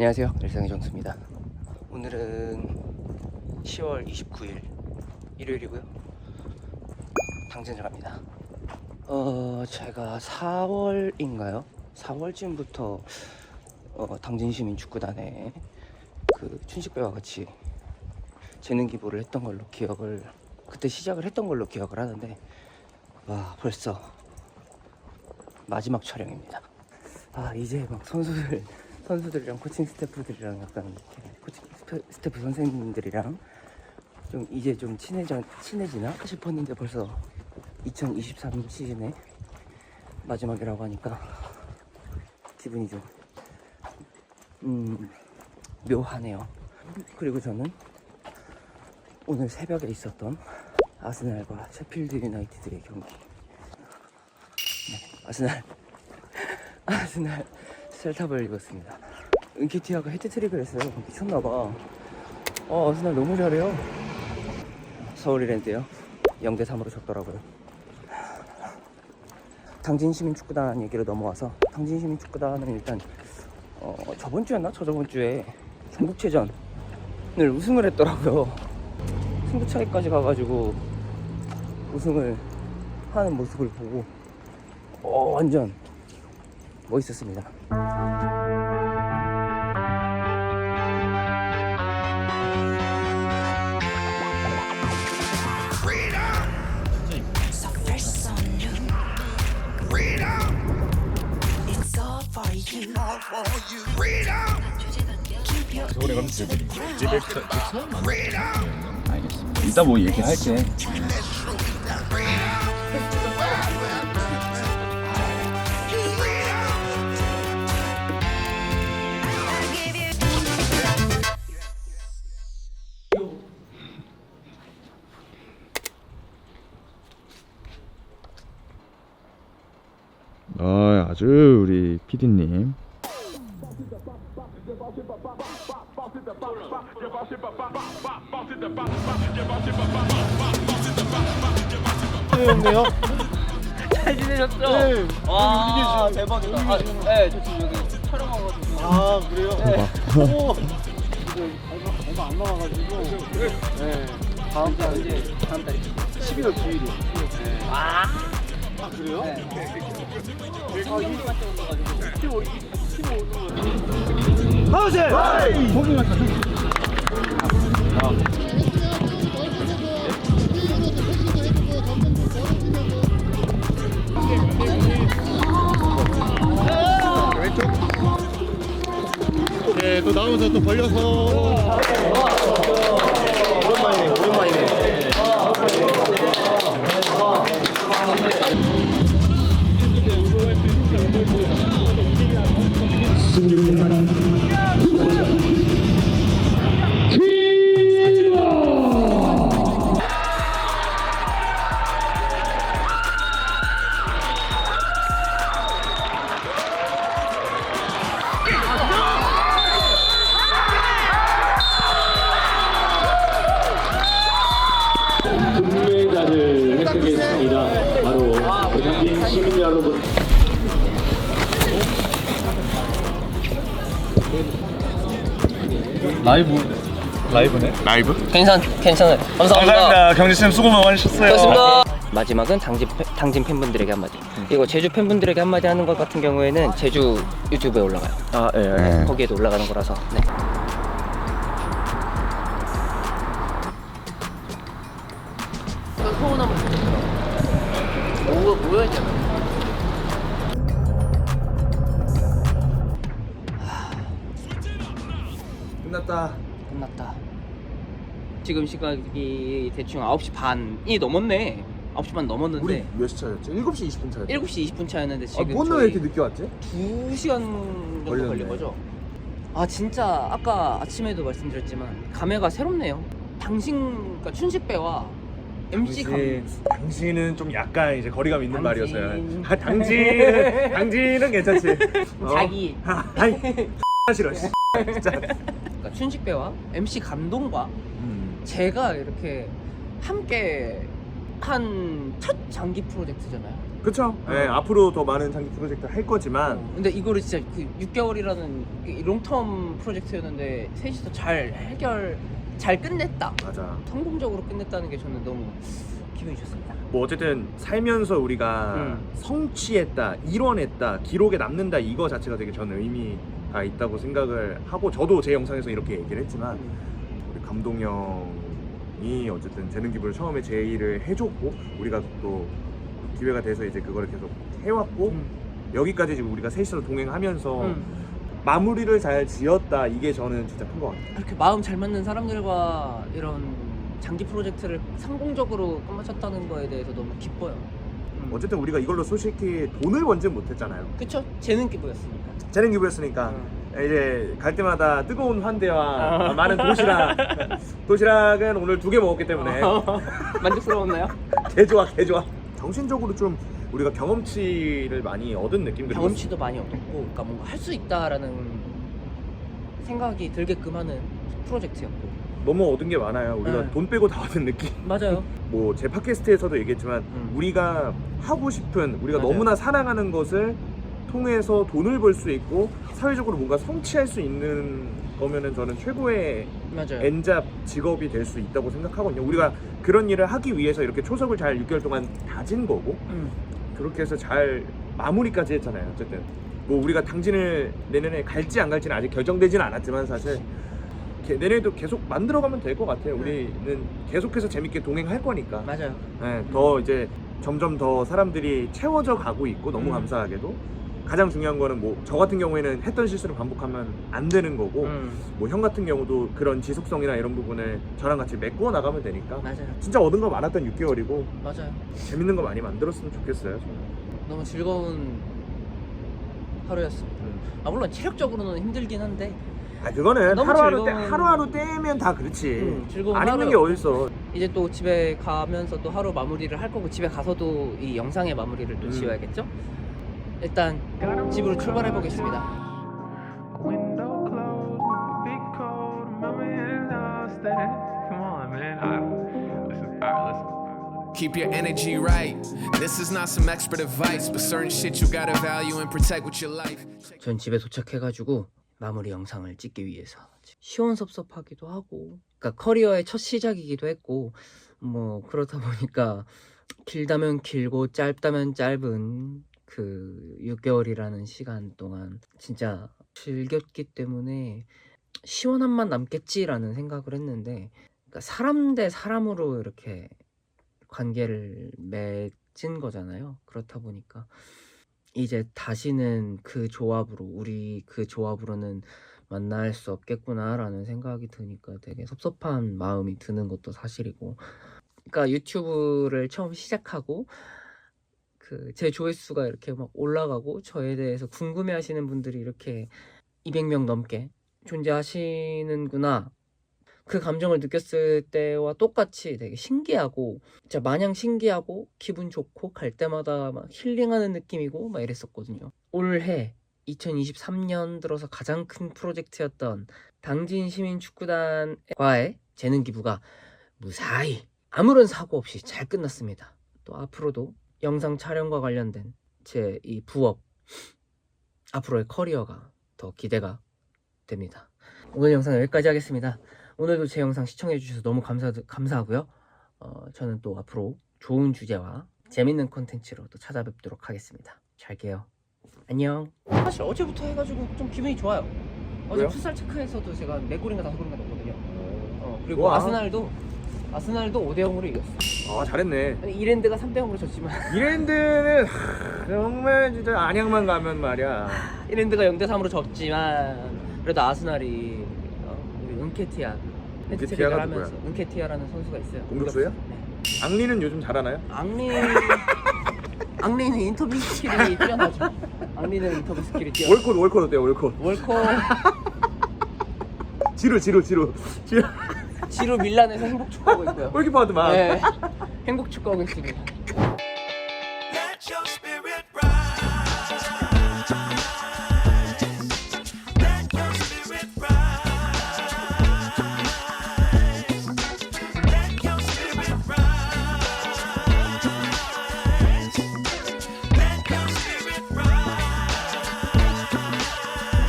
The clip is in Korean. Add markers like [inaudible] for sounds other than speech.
안녕하세요 일상의 정수입니다 오늘은 10월 29일 일요일이고요 당진을 갑니다 어 제가 4월인가요? 4월쯤부터 어, 당진시민 축구단에 그 춘식배와 같이 재능 기부를 했던 걸로 기억을 그때 시작을 했던 걸로 기억을 하는데 와 벌써 마지막 촬영입니다. 아 이제 막 선수들 선수들이랑 코칭 스태프들이랑 약간 이렇게 코칭 스태- 스태프 선생님들이랑 좀 이제 좀 친해져 친해지나 싶었는데 벌써 2023 시즌의 마지막이라고 하니까 기분이 좀 음, 묘하네요. 그리고 저는 오늘 새벽에 있었던 아스날과 셰필드 유나이티드의 경기. 네, 아스날 [laughs] 아스날 셀탑을 입었습니다. 은키티아가 헤드트릭을 했어요. 미쳤나봐. 어, 아스날 너무 잘해요. 서울이랜드요. 0대 3으로 졌더라고요. 당진시민축구단 얘기로 넘어와서 당진시민축구단은 일단 어, 저번 주였나 저저번 주에 전국체전을 우승을 했더라고요. 승부 차이까지 가가지고 우승을 하는 모습을 보고 어, 완전 멋있었습니다. 저번에 ground. 알겠습니다. 이따 뭐 얘기할게. 아, 아주 우리 PD님. 잘 지내셨죠? 네. 와 대박이다. 아, 네, 저 지금 여기 촬영하고가지고. 아 그래요? 대박. [laughs] 오! 이제 얼마, 얼마 안 남아가지고 네 다음 달 이제 다음 달에 12월 9일이 네. 아, 아 그래요? 네. 15, 15 하우스! 고기만 네, 또 나오면서 또 벌려서 라이브. 라이브네? 라이브? 괜찮, 괜찮아요. 감사합니다. 감사합니다. 경지쌤 수고 많으셨어요. 고맙습니다. 마지막은 당진, 팬- 당진 팬분들에게 한마디. 이거 제주 팬분들에게 한마디 하는 것 같은 경우에는 제주 유튜브에 올라가요. 아, 예. 예. 거기에도 올라가는 거라서. 네. 소원 한번 뭐가 뭐였잖아. 지금 시각이 대충 9시 반이 넘었네. 9시 반 넘었는데 몇 시 차였지? 7시 20분 차였지? 7시 20분 차였는데 아, 지금 뭔데 왜 이렇게 늦게 왔지? 2시간 정도 걸렸네. 걸린 거죠? 아 진짜 아까 아침에도 말씀드렸지만 감회가 새롭네요. 당신 그러니까 춘식배와 MC 감 당신은 좀 약간 이제 거리감 있는 당신. 말이었어요. 아, 당진, 당진은 괜찮지. [laughs] 어? 자기 아, 아이, [laughs] 싫어. 씨. 진짜. 그러니까 춘식배와 MC 감동과 음. 제가 이렇게 함께 한 첫 장기 프로젝트잖아요. 그쵸? 네, 앞으로 더 많은 장기 프로젝트 할 거지만 어, 근데 이거를 진짜 그 6개월이라는 롱텀 프로젝트였는데 셋이서 잘 해결 잘 끝냈다. 맞아. 성공적으로 끝냈다는 게 저는 너무 기분이 좋습니다. 뭐 어쨌든 살면서 우리가 음. 성취했다, 이뤄냈다, 기록에 남는다 이거 자체가 되게 저는 의미가 있다고 생각을 하고 저도 제 영상에서 이렇게 얘기를 했지만 우리 감동 형이 어쨌든 재능 기부를 처음에 제의를 해줬고 우리가 또 기회가 돼서 이제 그거를 계속 해왔고 음. 여기까지 지금 우리가 셋이서 동행하면서 음. 마무리를 잘 지었다 이게 저는 진짜 큰 것 같아요. 그렇게 마음 잘 맞는 사람들과 이런 장기 프로젝트를 성공적으로 끝마쳤다는 거에 대해서 너무 기뻐요. 음. 어쨌든 우리가 이걸로 솔직히 돈을 번지 못했잖아요. 그쵸? 재능 기부였으니까. 재능 기부였으니까 음. 이제 갈 때마다 뜨거운 환대와 아. 많은 도시락 [laughs] 도시락은 오늘 두 개 먹었기 때문에 만족스러웠나요? 개 좋아 개 좋아 정신적으로 좀 우리가 경험치를 많이 얻은 느낌 그리고 경험치도 많이 얻었고, 그러니까 뭔가 할 수 있다라는 생각이 들게끔 하는 프로젝트였고. 너무 얻은 게 많아요 우리가 네. 돈 빼고 다 얻은 느낌 맞아요. [laughs] 뭐 제 팟캐스트에서도 얘기했지만 음. 우리가 하고 싶은 우리가 맞아요. 너무나 사랑하는 것을 통해서 돈을 벌 수 있고 사회적으로 뭔가 성취할 수 있는 거면은 저는 최고의 맞아요. 엔잡 직업이 될 수 있다고 생각하거든요. 우리가 그런 일을 하기 위해서 이렇게 초석을 잘 6개월 동안 다진 거고 음. 그렇게 해서 잘 마무리까지 했잖아요. 어쨌든 뭐 우리가 당진을 내년에 갈지 안 갈지는 아직 결정되지는 않았지만 사실 게- 내년에도 계속 만들어가면 될 것 같아요. 우리는 계속해서 재밌게 동행할 거니까. 맞아요. 네, 더 이제 점점 더 사람들이 채워져 가고 있고 너무 음. 감사하게도 가장 중요한 거는 뭐 저 같은 경우에는 했던 실수를 반복하면 안 되는 거고 음. 뭐 형 같은 경우도 그런 지속성이나 이런 부분을 저랑 같이 메꾸어 나가면 되니까 맞아요. 진짜 얻은 거 많았던 6개월이고 맞아요. 재밌는 거 많이 만들었으면 좋겠어요 저는 너무 즐거운 하루였습니다. 아 물론 체력적으로는 힘들긴 한데 아 그거는 너무 하루하루 떼, 즐거운- 하루하루 떼면 다 그렇지 음, 즐거운 안 힘든 게 하루였고. 어딨어 이제 또 집에 가면서 또 하루 마무리를 할 거고 집에 가서도 이 영상의 마무리를 또 음. 지어야겠죠? 일단 집으로 출발해 보겠습니다. Window closed, big cold. Remember you lost it. Come on, man. I, listen, alright, listen. Keep your energy right. This is not some expert advice, but certain shit you gotta value and protect with your life. 전 집에 도착해가지고 마무리 영상을 찍기 위해서 시원섭섭하기도 하고 그러니까 커리어의 첫 시작이기도 했고 뭐 그렇다 보니까 길다면 길고 짧다면 짧은 그 6개월이라는 시간 동안 진짜 즐겼기 때문에 시원한 맛 남겠지라는 생각을 했는데 그러니까 사람 대 사람으로 이렇게 관계를 맺은 거잖아요. 그렇다 보니까 이제 다시는 그 조합으로 우리 그 조합으로는 만날 수 없겠구나라는 생각이 드니까 되게 섭섭한 마음이 드는 것도 사실이고 그러니까 유튜브를 처음 시작하고 그 제 조회수가 이렇게 막 올라가고 저에 대해서 궁금해 하시는 분들이 이렇게 200명 넘게 존재하시는구나 그 감정을 느꼈을 때와 똑같이 되게 신기하고 진짜 마냥 신기하고 기분 좋고 갈 때마다 막 힐링하는 느낌이고 막 이랬었거든요. 올해 2023년 들어서 가장 큰 프로젝트였던 당진 시민 축구단과의 재능 기부가 무사히 아무런 사고 없이 잘 끝났습니다. 또 앞으로도 영상 촬영과 관련된 제 이 부업 앞으로의 커리어가 더 기대가 됩니다. 오늘 영상 여기까지 하겠습니다. 오늘도 제 영상 시청해 주셔서 너무 감사 감사하고요. 어, 저는 또 앞으로 좋은 주제와 재밌는 콘텐츠로 또 찾아뵙도록 하겠습니다. 잘게요. 안녕. 사실 어제부터 해가지고 좀 기분이 좋아요. 어제 왜요? 풋살 체크에서도 제가 네 골인가 다섯 골인가 넣었거든요. 어, 그리고 좋아. 아스날도 아스날도 5대 0으로 이겼어. 아 잘했네 아니, 이랜드가 3대 0으로 졌지만 [laughs] 이랜드는 하, 정말 진짜 안양만 가면 말이야 이랜드가 0대 3으로 졌지만 그래도 아스날이 어, 우리 은케티아 은케티아가 하면서 누구야? 은케티아라는 선수가 있어요. 공격수예요? 네. 앙리는 요즘 잘하나요? 앙리 앙리는 인터뷰 스킬이 뛰어나죠. 앙리는 인터뷰 스킬이 뛰어. 월콧 월콧 어때요 월콧 월커 [laughs] 지루 지루 지루 지루 지루 밀란에서 행복 축구하고 있고요. 골키퍼 하더만 네. 행복 축구하고 있습니다.